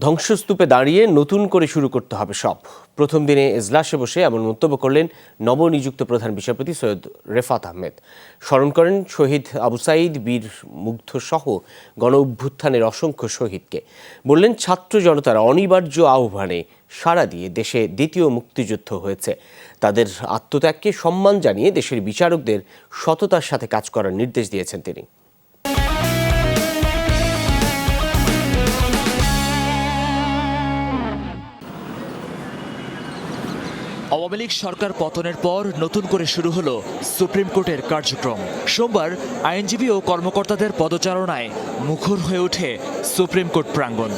ধ্বংসস্তূপে দাঁড়িয়ে নতুন করে শুরু করতে হবে সব। প্রথম দিনে এজলাসে বসে এমন মন্তব্য করলেন নবনিযুক্ত প্রধান বিচারপতি সৈয়দ রেফাত আহমেদ। স্মরণ করেন শহীদ আবু সাইদ বীর মুগ্ধ সহ গণ অভ্যুত্থানের অসংখ্য শহীদকে। বললেন, ছাত্র জনতার অনিবার্য আহ্বানে সাড়া দিয়ে দেশে দ্বিতীয় মুক্তিযুদ্ধ হয়েছে। তাদের আত্মত্যাগকে সম্মান জানিয়ে দেশের বিচারকদের সততার সাথে কাজ করার নির্দেশ দিয়েছেন তিনি। আওয়ামী লীগ সরকার পতনের পর নতুন করে শুরু হলো সুপ্রিম কোর্টের কার্যক্রম। সোমবার আইনজীবী ও কর্মকর্তাদের পদচারণায় মুখর হয়ে ওঠে সুপ্রিম কোর্ট প্রাঙ্গণ।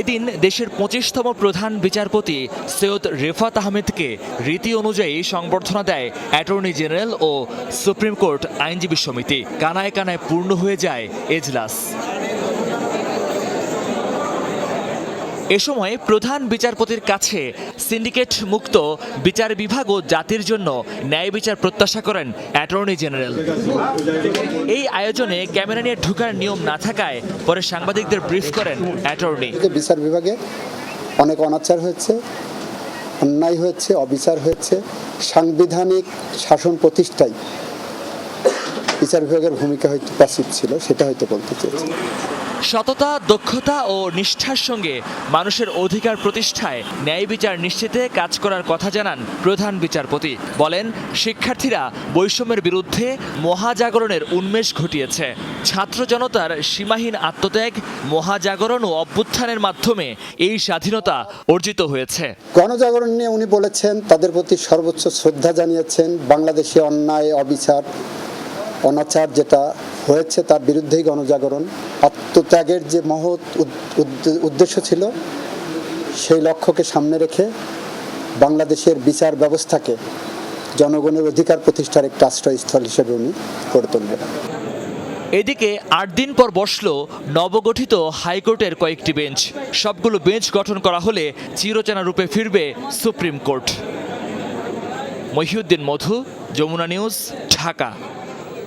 এদিন দেশের পঁচিশতম প্রধান বিচারপতি সৈয়দ রেফাত আহমেদকে রীতি অনুযায়ী সংবর্ধনা দেয় অ্যাটর্নি জেনারেল ও সুপ্রিম কোর্ট আইনজীবী সমিতি। কানায় কানায় পূর্ণ হয়ে যায় এজলাস। এ সময় প্রধান বিচারপতির কাছে সিন্ডিকেট মুক্ত বিচার বিভাগ ও জাতির জন্য ন্যায় বিচার প্রত্যাশা করেন অ্যাটর্নি জেনারেল। এই আয়োজনে ক্যামেরা নিয়ে ঢুকার নিয়ম না থাকায় পরে সাংবাদিকদের ব্রিফ করেন অ্যাটর্নি। বিচার বিভাগে অনেক অনাচার হয়েছে, অন্যায় হয়েছে, অবিচার হয়েছে, সাংবিধানিক শাসন প্রতিষ্ঠায় বিচার বিভাগের ভূমিকা হয়তো প্যাসিভ ছিল, সেটা হয়তো বলতে চেয়েছি। সততা, দক্ষতা ও নিষ্ঠার সঙ্গে মানুষের অধিকার প্রতিষ্ঠায় ন্যায় বিচার নিশ্চিতে কাজ করার কথা জানান প্রধান বিচারপতি। বলেন, শিক্ষার্থীরা বৈষম্যের বিরুদ্ধে মহাজাগরণের উন্মেষ ঘটিয়েছে। ছাত্র জনতার সীমাহীন আত্মত্যাগ, মহাজাগরণ ও অভ্যুত্থানের মাধ্যমে এই স্বাধীনতা অর্জিত হয়েছে। গণজাগরণ নিয়ে উনি বলেছেন, তাদের প্রতি সর্বোচ্চ শ্রদ্ধা জানিয়েছেন, বাংলাদেশে অন্যায়, অবিচার, অনাচার যেটা হয়েছে তার বিরুদ্ধেই গণজাগরণ। আত্মত্যাগের যে মহৎ উদ- উদ- উদ্দেশ্য ছিল, সেই লক্ষ্যকে সামনে রেখে বাংলাদেশের বিচার ব্যবস্থাকে জনগণের অধিকার প্রতিষ্ঠার একটি আশ্রয়স্থল হিসেবে উনি গড়ে তুলবেন এদিকে আট দিন পর বসল নবগঠিত হাইকোর্টের কয়েকটি বেঞ্চ। সবগুলো বেঞ্চ গঠন করা হলে চিরচেনা রূপে ফিরবে supreme court. Mohiuddin Modhu, Jamuna news, Dhaka.